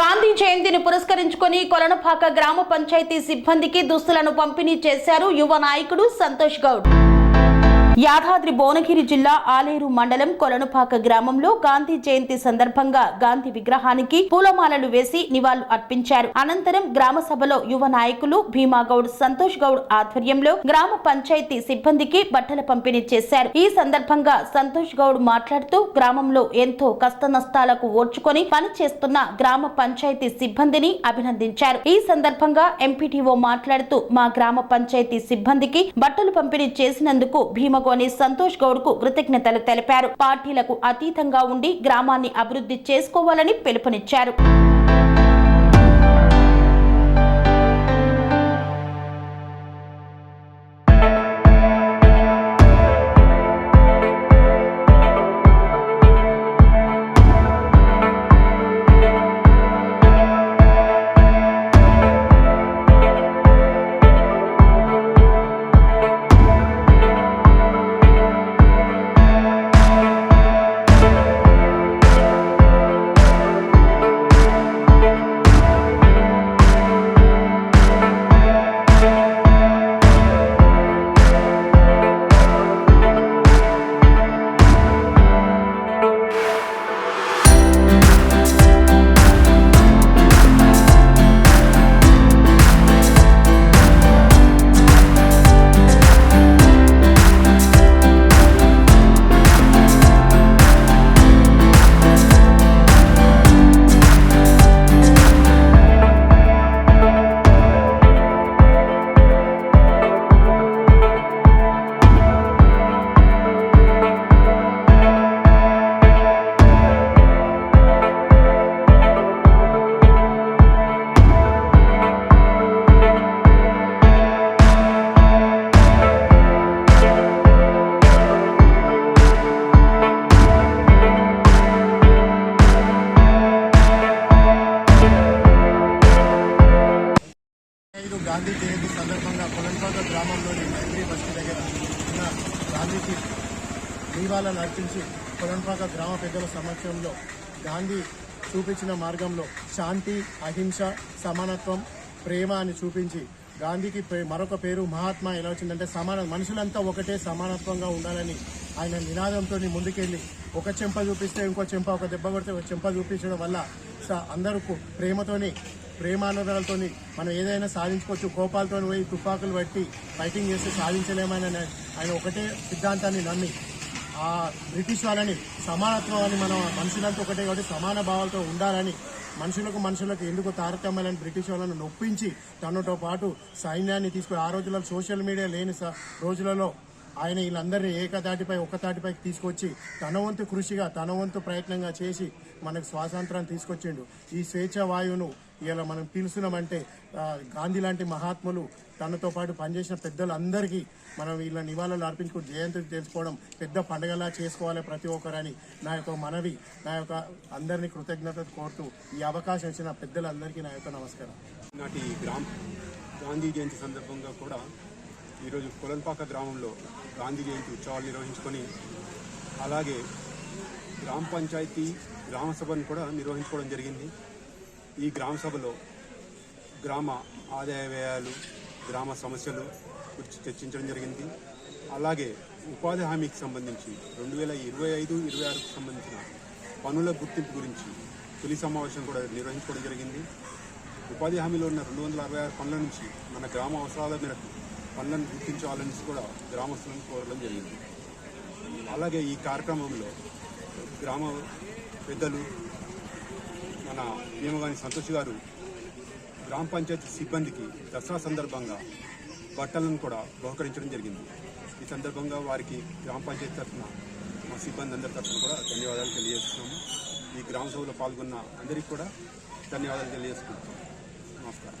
గాంధీ జయంతిని పురస్కరించుకొని కొలనపాక గ్రామ పంచాయతీ సిబ్బందికి దుస్తులను పంపిణీ చేశారు యువ నాయకుడు సంతోష్ గౌడ్. యాదాద్రి భువనగిరి జిల్లా ఆలేరు మండలం కొలనుపాక గ్రామంలో గాంధీ జయంతి సందర్భంగా గాంధీ విగ్రహానికి పూలమాలలు వేసి నివాళులు అర్పించారు. అనంతరం గ్రామ సభలో యువ నాయకులు భీమాగౌడ్ సంతోష్ గౌడ్ ఆధ్వర్యంలో గ్రామ పంచాయతీ సిబ్బందికి బట్టల పంపిణీ చేశారు. ఈ సందర్భంగా సంతోష్ గౌడ్ మాట్లాడుతూ గ్రామంలో ఎంతో కష్ట నష్టాలకు ఓర్చుకొని పనిచేస్తున్న గ్రామ పంచాయతీ సిబ్బందిని అభినందించారు. ఈ సందర్భంగా ఎంపీటీఓ మాట్లాడుతూ మా గ్రామ పంచాయతీ సిబ్బందికి బట్టలు పంపిణీ చేసినందుకు పాల్గొని సంతోష్ గౌడ్కు కృతజ్ఞతలు తెలిపారు. పార్టీలకు అతీతంగా ఉండి గ్రామాన్ని అభివృద్ధి చేసుకోవాలని పిలుపునిచ్చారు. ఐదు గాంధీ జయంతి సందర్భంగా పొలంపాక గ్రామంలోని మైత్రి బస్తీ దగ్గర ఉన్న గాంధీకి దీవాలను అర్పించి కొలంపాక గ్రామ పెద్దల సమక్షంలో గాంధీ చూపించిన మార్గంలో శాంతి అహింస సమానత్వం ప్రేమ అని చూపించి గాంధీకి మరొక పేరు మహాత్మా ఎలా వచ్చిందంటే సమాన మనుషులంతా ఒకటే సమానత్వంగా ఉండాలని ఆయన నినాదంతో ముందుకెళ్ళి ఒక చెంప చూపిస్తే ఇంకో చెంప ఒక దెబ్బ కొడితే ఒక చెంప చూపించడం వల్ల అందరూ ప్రేమతోని ప్రేమానురాలతో మనం ఏదైనా సాధించుకోవచ్చు కోపాలతో పోయి తుపాకులు పట్టి ఫైటింగ్ చేసి సాధించలేమని ఆయన- ఒకటే సిద్ధాంతాన్ని నమ్మి ఆ బ్రిటిష్ వాళ్ళని సమానత్వం అని మనం మనుషులంతా ఒకటే కాబట్టి సమాన భావాలతో ఉండాలని మనుషులకు మనుషులకు ఎందుకు తారతమ్యాలని బ్రిటిష్ వాళ్ళను నొప్పించి తనతో పాటు సైన్యాన్ని తీసుకుని ఆ రోజుల్లో సోషల్ మీడియా లేని స- రోజులలో ఆయన వీళ్ళందరినీ ఏకదాటిపై ఒక్కతాటిపై తీసుకొచ్చి తన వంతు కృషిగా తన వంతు ప్రయత్నంగా చేసి మనకు స్వాతంత్రాన్ని తీసుకొచ్చిండు. ఈ స్వేచ్ఛ వాయువును ఇలా మనం పీలుస్తున్నామంటే గాంధీ లాంటి మహాత్ములు తనతో పాటు పనిచేసిన పెద్దలందరికీ మనం వీళ్ళ నివాళులు అర్పించుకుని జయంతి తెలుసుకోవడం పెద్ద పండగలా చేసుకోవాలి ప్రతి ఒక్కరని నా యొక్క మనవి నా యొక్క అందరినీ కృతజ్ఞత కోరుతూ ఈ అవకాశం ఇచ్చిన పెద్దలందరికీ నా యొక్క నమస్కారం. నాటి గ్రామ గాంధీ జయంతి సందర్భంగా కూడా ఈరోజు కొలన్పాక గ్రామంలో గాంధీ జయంతి ఉత్సవాలు నిర్వహించుకొని అలాగే గ్రామ పంచాయతీ గ్రామ సభను కూడా నిర్వహించుకోవడం జరిగింది. ఈ గ్రామ సభలో గ్రామ ఆదాయ వ్యయాలు గ్రామ సమస్యలు గురించి చర్చించడం జరిగింది. అలాగే ఉపాధి హామీకి సంబంధించి రెండు వేల ఇరవై ఐదు ఇరవై ఆరుకు సంబంధించిన పనుల గుర్తింపు గురించి తొలి సమావేశం కూడా నిర్వహించుకోవడం జరిగింది. ఉపాధి హామీలో ఉన్న రెండు వందల అరవై ఆరు పనుల నుంచి మన గ్రామ అవసరాల మేరకు పనులను గుర్తించాలని కూడా గ్రామస్తులను కోరడం జరిగింది. అలాగే ఈ కార్యక్రమంలో గ్రామ పెద్దలు మన భీమగాని సంతోష్ గారు గ్రామ పంచాయతీ సిబ్బందికి దసరా సందర్భంగా బట్టలను కూడా బహుకరించడం జరిగింది. ఈ సందర్భంగా వారికి గ్రామ పంచాయతీ తరఫున మా సిబ్బంది అందరి తరఫున కూడా ధన్యవాదాలు తెలియజేస్తున్నాము. ఈ గ్రామ సభలో పాల్గొన్న అందరికీ కూడా ధన్యవాదాలు తెలియజేసుకుంటున్నాం నమస్కారం.